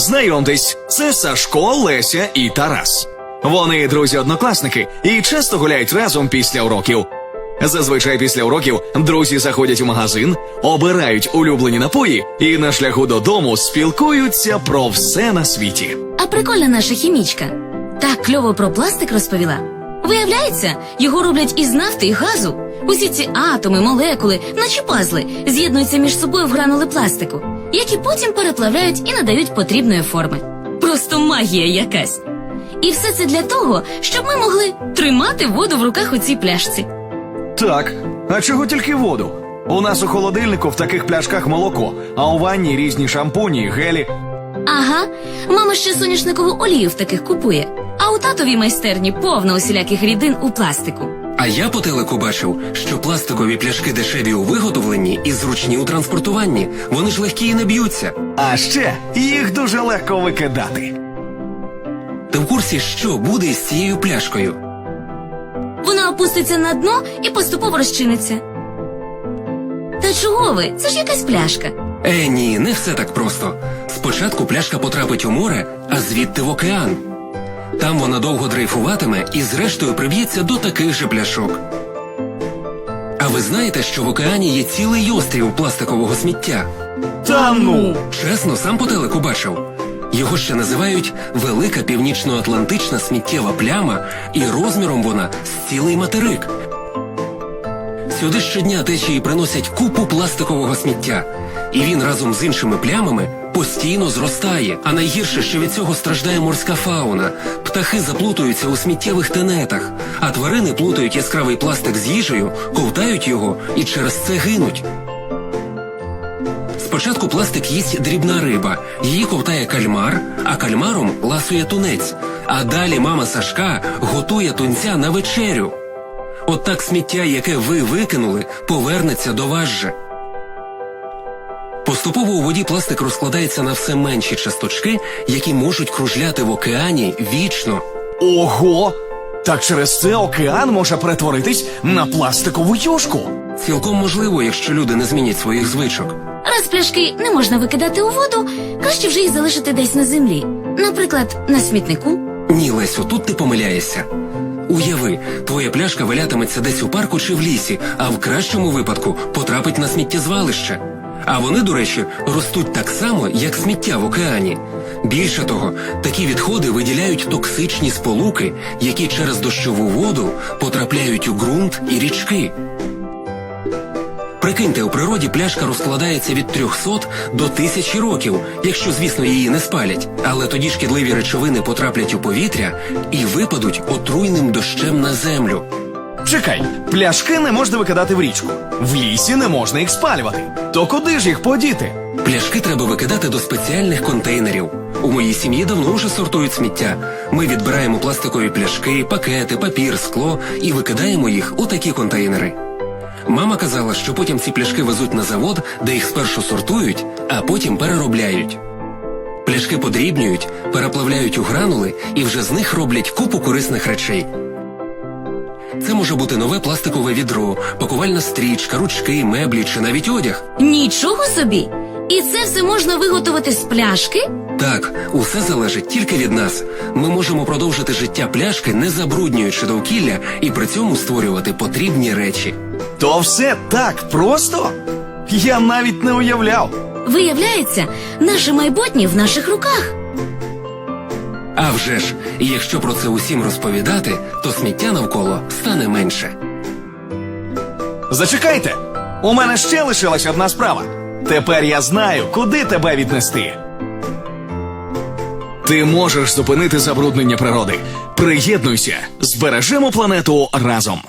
Знайомтесь, це Сашко, Леся і Тарас. Вони друзі-однокласники і часто гуляють разом після уроків. Зазвичай після уроків друзі заходять у магазин, обирають улюблені напої і на шляху додому спілкуються про все на світі. А прикольна наша хімічка. Так кльово про пластик розповіла. Виявляється, його роблять із нафти і газу. Усі ці атоми, молекули, наче пазли, з'єднуються між собою в гранули пластику, які потім переплавляють і надають потрібної форми. Просто магія якась. І все це для того, щоб ми могли тримати воду в руках у цій пляшці. Так, а чого тільки воду? У нас у холодильнику в таких пляшках молоко, а у ванні різні шампуні, гелі. Ага, мама ще соняшникову олію в таких купує. А у татовій майстерні повно усіляких рідин у пластику. А я по телеку бачив, що пластикові пляшки дешеві у виготовленні і зручні у транспортуванні. Вони ж легкі і не б'ються. А ще їх дуже легко викидати. Ти в курсі, що буде із цією пляшкою? Вона опуститься на дно і поступово розчиниться. Та чого ви? Це ж якась пляшка. Е, ні, не все так просто. Спочатку пляшка потрапить у море, а звідти в океан. Там вона довго дрейфуватиме і зрештою приб'ється до таких же пляшок. А ви знаєте, що в океані є цілий острів пластикового сміття? Та ну. Чесно, сам по телеку бачив. Його ще називають Велика Північно-Атлантична сміттєва пляма, і розміром вона з цілий материк. Сюди щодня течії приносять купу пластикового сміття, і він разом з іншими плямами постійно зростає. А найгірше, що від цього страждає морська фауна. Птахи заплутуються у сміттєвих тенетах, а тварини плутають яскравий пластик з їжею, ковтають його і через це гинуть. Спочатку пластик їсть дрібна риба, її ковтає кальмар, а кальмаром ласує тунець. А далі мама Сашка готує тунця на вечерю. От так сміття, яке ви викинули, повернеться до вас же. Поступово у воді пластик розкладається на все менші часточки, які можуть кружляти в океані вічно. Ого! Так через це океан може перетворитись на пластикову юшку. Цілком можливо, якщо люди не змінять своїх звичок. Раз пляшки не можна викидати у воду, краще вже їх залишити десь на землі. Наприклад, на смітнику. Ні, Лесю, тут ти помиляєшся. Уяви, твоя пляшка валятиметься десь у парку чи в лісі, а в кращому випадку потрапить на сміттєзвалище. А вони, до речі, ростуть так само, як сміття в океані. Більше того, такі відходи виділяють токсичні сполуки, які через дощову воду потрапляють у ґрунт і річки. Прикиньте, у природі пляшка розкладається від 300 до 1000 років, якщо, звісно, її не спалять. Але тоді шкідливі речовини потраплять у повітря і випадуть отруйним дощем на землю. Чекай, пляшки не можна викидати в річку. В лісі не можна їх спалювати. То куди ж їх подіти? Пляшки треба викидати до спеціальних контейнерів. У моїй сім'ї давно вже сортують сміття. Ми відбираємо пластикові пляшки, пакети, папір, скло і викидаємо їх у такі контейнери. Мама казала, що потім ці пляшки везуть на завод, де їх спершу сортують, а потім переробляють. Пляшки подрібнюють, переплавляють у гранули і вже з них роблять купу корисних речей. Це може бути нове пластикове відро, пакувальна стрічка, ручки, меблі чи навіть одяг. Нічого собі! І це все можна виготовити з пляшки? Так, усе залежить тільки від нас. Ми можемо продовжити життя пляшки, не забруднюючи довкілля і при цьому створювати потрібні речі. То все так просто? Я навіть не уявляв. Виявляється, наше майбутнє в наших руках. А вже ж, якщо про це усім розповідати, то сміття навколо стане менше. Зачекайте! У мене ще лишилась одна справа. Тепер я знаю, куди тебе віднести. Ти можеш зупинити забруднення природи. Приєднуйся, збережемо планету разом.